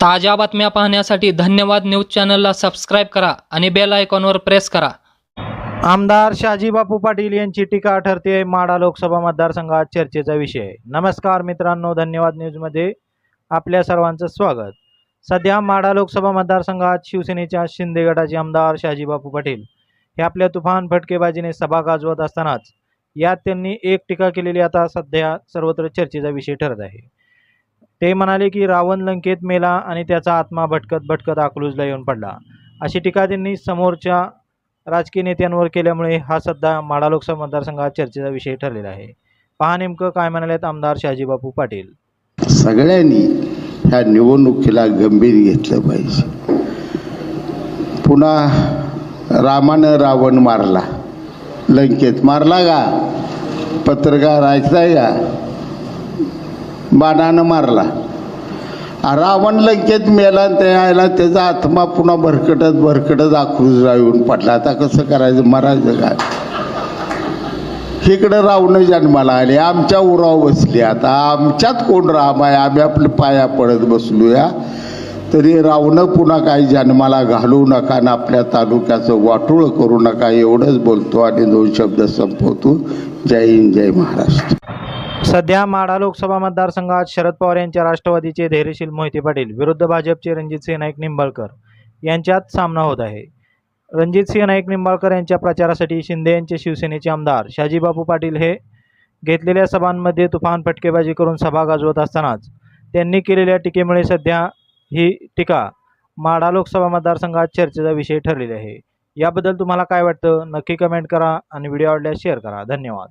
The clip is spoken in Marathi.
ताज्या बातम्या पाहण्यासाठी धन्यवाद न्यूज चॅनलला सबस्क्राईब करा आणि बेल आयकॉनवर प्रेस करा. आमदार शहाजीबापू पाटील यांची टीका ठरते माडा लोकसभा मतदारसंघात चर्चेचा विषय. नमस्कार मित्रांनो धन्यवाद न्यूजमध्ये आपल्या सर्वांचं स्वागत. सध्या माडा लोकसभा मतदारसंघात शिवसेनेच्या शिंदे गटाचे आमदार शहाजीबापू पाटील हे आपल्या तुफान फटकेबाजीने सभा गाजवत असतानाच यात त्यांनी एक टीका केलेली. आता सध्या सर्वत्र चर्चेचा विषय ठरत आहे. ते म्हणाले की रावण लंकेत मेला आणि त्याचा आत्मा भटकत भटकत अकलूजला येऊन पडला. अशी टीका त्यांनी समोरच्या राजकीय नेत्यांवर केल्यामुळे हा सध्या माडा लोकसभा मतदारसंघात चर्चेचा विषय ठरलेला आहे. पहा नेमकं काय म्हणालेत आमदार शहाजीबापू पाटील. सगळ्यांनी ह्या निवडणुकीला गंभीर घेतलं पाहिजे. पुन्हा रामानं रावण मारला. लंकेत मारला का? पत्रकार ऐकताय का? बाणानं मारला. रावण लंकेत मेला आणि त्या त्याचा आत्मा पुन्हा भरकटत भरकटत आक्रोजला येऊन पडला. आता कसं करायचं? मरायचं काय? इकडं रावणं जन्माला आले. आमच्या उराव बसली. आता आमच्यात कोण राम आहे? आम्ही आपले पाया पडत बसलोया. तरी रावणं पुन्हा काही जन्माला घालू नका आणि आपल्या तालुक्याचं वाटोळं करू नका. एवढंच बोलतो आणि दोन शब्द संपवतो. जय हिंद जय महाराष्ट्र. सध्या माढा लोकसभा मतदारसंघात शरद पवार यांच्या राष्ट्रवादीचे धैर्यशील मोहिते पाटील विरुद्ध भाजपचे रणजितसिंह नाईक निंबाळकर यांच्यात सामना होत आहे. रणजितसिंह नाईक निंबाळकर यांच्या प्रचारासाठी शिंदे यांचे शिवसेनेचे आमदार शाजीबापू पाटील हे घेतलेल्या सभांमध्ये तुफान फटकेबाजी करून सभा गाजवत असतानाच त्यांनी केलेल्या टीकेमुळे सध्या ही टीका माढा लोकसभा मतदारसंघात चर्चेचा विषय ठरलेला आहे. याबद्दल तुम्हाला काय वाटतं? नक्की कमेंट करा आणि व्हिडिओ आवडल्यास शेअर करा. धन्यवाद.